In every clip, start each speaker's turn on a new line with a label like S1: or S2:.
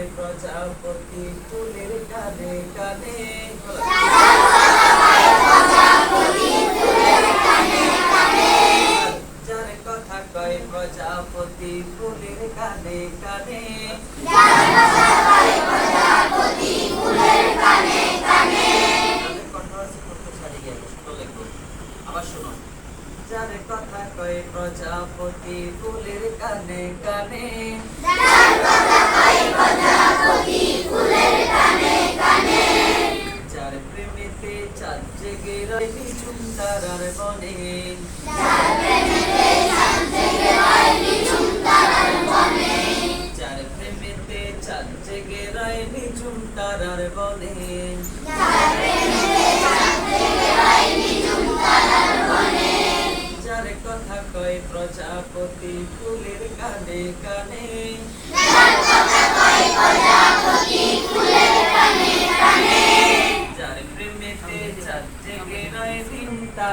S1: কয় প্রজাপতি ফুলের কানে কানে যার কথা কয় প্রজাপতি ফুলের কানে কানে। যার কথা কয় প্রজাপতি ফুলের কানে কানে যার রয় নিঝুম তারার বনে। যার প্রেমেতে চাঁদ জেগে রয় নিঝুম তারার বনে। যার কথা কয় প্রজাপতি ফুলের কানে কানে।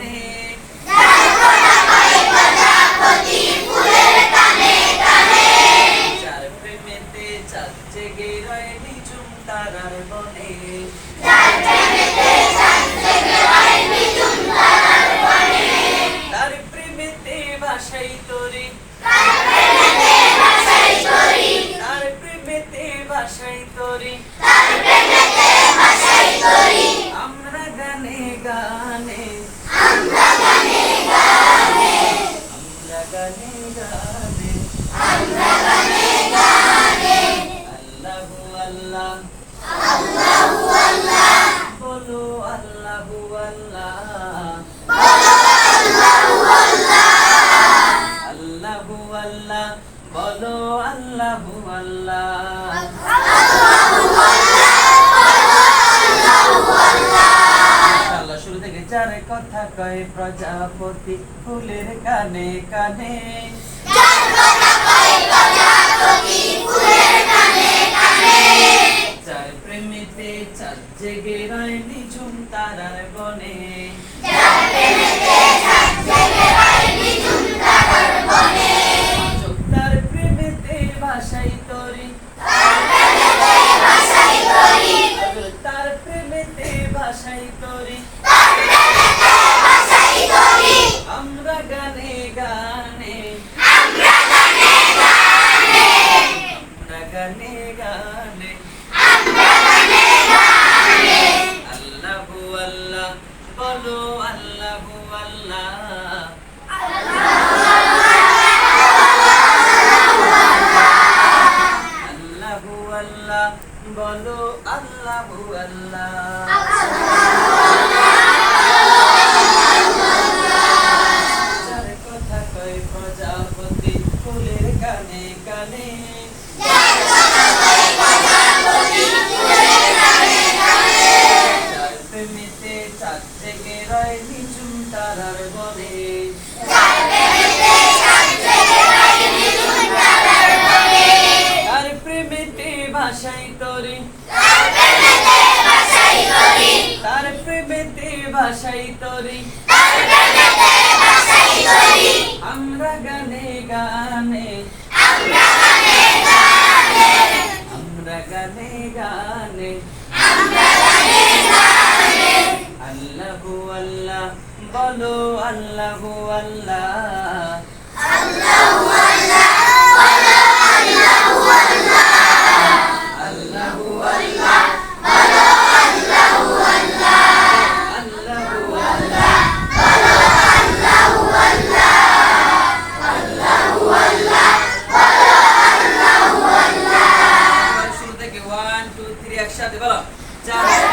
S1: কানে বলো আল্লাহু আল্লাহ। শুরু থেকে যার কথা কয় প্রজাপতি ফুলের কানে কানে। চার প্রেমিতে চার জেগে রয় নিঝুম তারার বনে। ভাষাই তরি আমরা গানে গানে। আমরা গানে গানে। আল্লাহু আল্লাহ, বলো আল্লাহু আল্লাহ। আল্লাহু আল্লাহ বলো আল্লাহু আল্লাহ। কথা কয় প্রজাপতি ফুলের কানে কানে। বলো আল্লাহু আল্লাহ একসাথে বলো চার